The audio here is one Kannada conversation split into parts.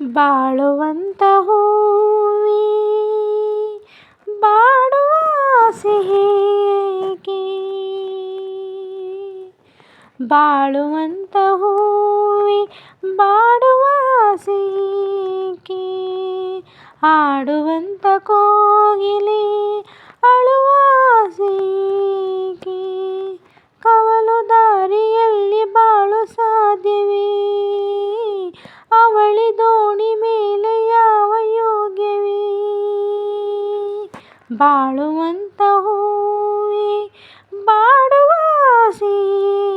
ಬಾಳುವಂತ ಹೂವೇ ಬಾಡುವ ಆಸೆ ಏಕೆ ಬಾಳುವಂತ ಹೂವೇ ಬಾಡುವ ಆಸೆ ಏಕೆ ಹಾಡುವಂತ ಕೋಗಿಲೆ ಬಾಳುವಂತ ಹೂವೇ, ಬಾಡುವ ಆಸೆ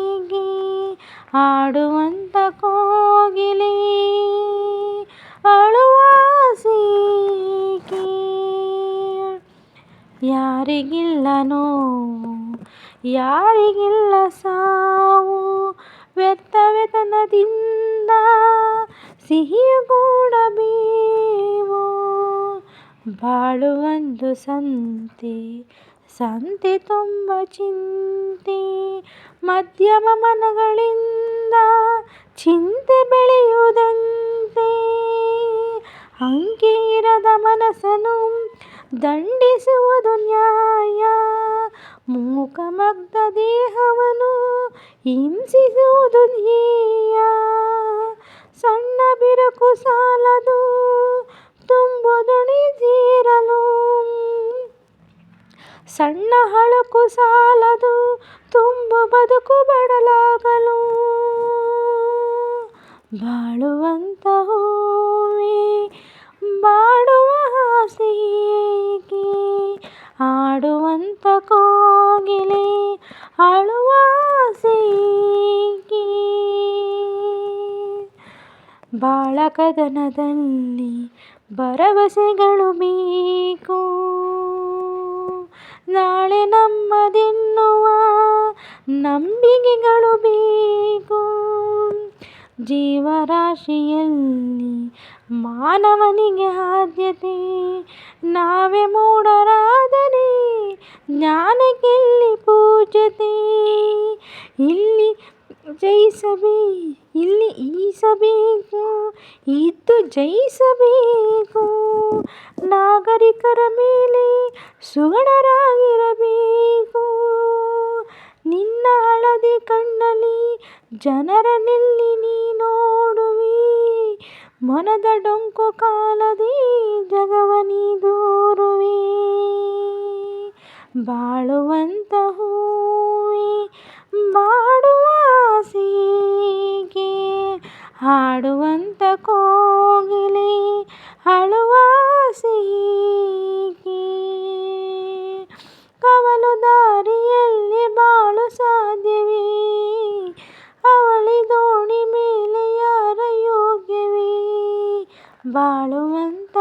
ಏಕೆ ಹಾಡುವಂತ ಕೋಗಿಲೆ, ಅಳುವ ಆಸೆ ಏಕೆ ಯಾರಿಗಿಲ್ಲ ನೋವು ಯಾರಿಗಿಲ್ಲ ಸಾವು ವ್ಯರ್ಥ ವೇತನದಿಂದ ಸಿಹಿಯ ಕೂಡ ಒಂದು ಸಂತೆ. ಸಂತೆ ತುಂಬ ಚಿಂತೆ. ಮಧ್ಯಮ ಮನಗಳಿಂದ ಚಿಂತೆ ಬೆಳೆಯುವುದಂತೆ. ಅಂಕೆ ಇರದ ಮನಸ್ಸನ್ನು ದಂಡಿಸುವುದು ನ್ಯಾಯ. ಮೂಕಮಗ್ಧ ದೇಹವನ್ನು ಹಿಂಸಿಸುವುದು ಧ್ಯೇಯ. ಸಣ್ಣ ಬಿರುಕು ಸಾಲದು ತುಂಬು ದೋಣಿ ಸೇರಲು ಸಣ್ಣ ಅಳುಕು ಸಾಲದು ತುಂಬು ಬದುಕು ಬಡಲಾಗಲು ಬಾಳುವಂತ ಹೂವೆ ಬಾಡುವ ಹಾಸಿಗೆ ಆಡುವಂತ ಕೋಗಿಲೆ ಆಳುವ ಏಕೆ? ಬಾಳ ಕದನದಲ್ಲಿ ಭರವಸೆಗಳು ಬೇಕು. ನಂಬಿಕೆಗಳು ಬೇಕು. ಜೀವರಾಶಿಯಲ್ಲಿ ಮಾನವನಿಗೆ ಆದ್ಯತೆ, ನಾವೇ ಮೂಢರಾದರೆ ಜ್ಞಾನಕ್ಕೆಲ್ಲಿ ಪೂಜ್ಯತೆ. ಇಲ್ಲಿ ಜಯಿಸಬೇ, ಇಲ್ಲಿ ಈಸಬೇಕು, ಇದ್ದು ಜಯಿಸಬೇಕು. ನಾಗರಿಕರ ಮೇಲೆ ಸುಗುಣರಾಗಿರಬೇಕು ಜನರನ್ನೆಲ್ಲಿ ನೀ ನೋಡುವಿ. ಮನದ ಡೊಂಕು ಕಾಲದಿ ಜಗವ ನೀ ದೂರುವಿ. ಬಾಳುವಂತ ಹೂವಿ ಬಾಡುವ ಸೀಗೆ, ಹಾಡುವಂತ ಕೋಗಿಲೆ, ಅಳುವ ಆಸೆ ದೋಣಿ ಮೇಲೆ ಯಾರ ಯೋಗ್ಯವೇ? ಬಾಳುವಂತ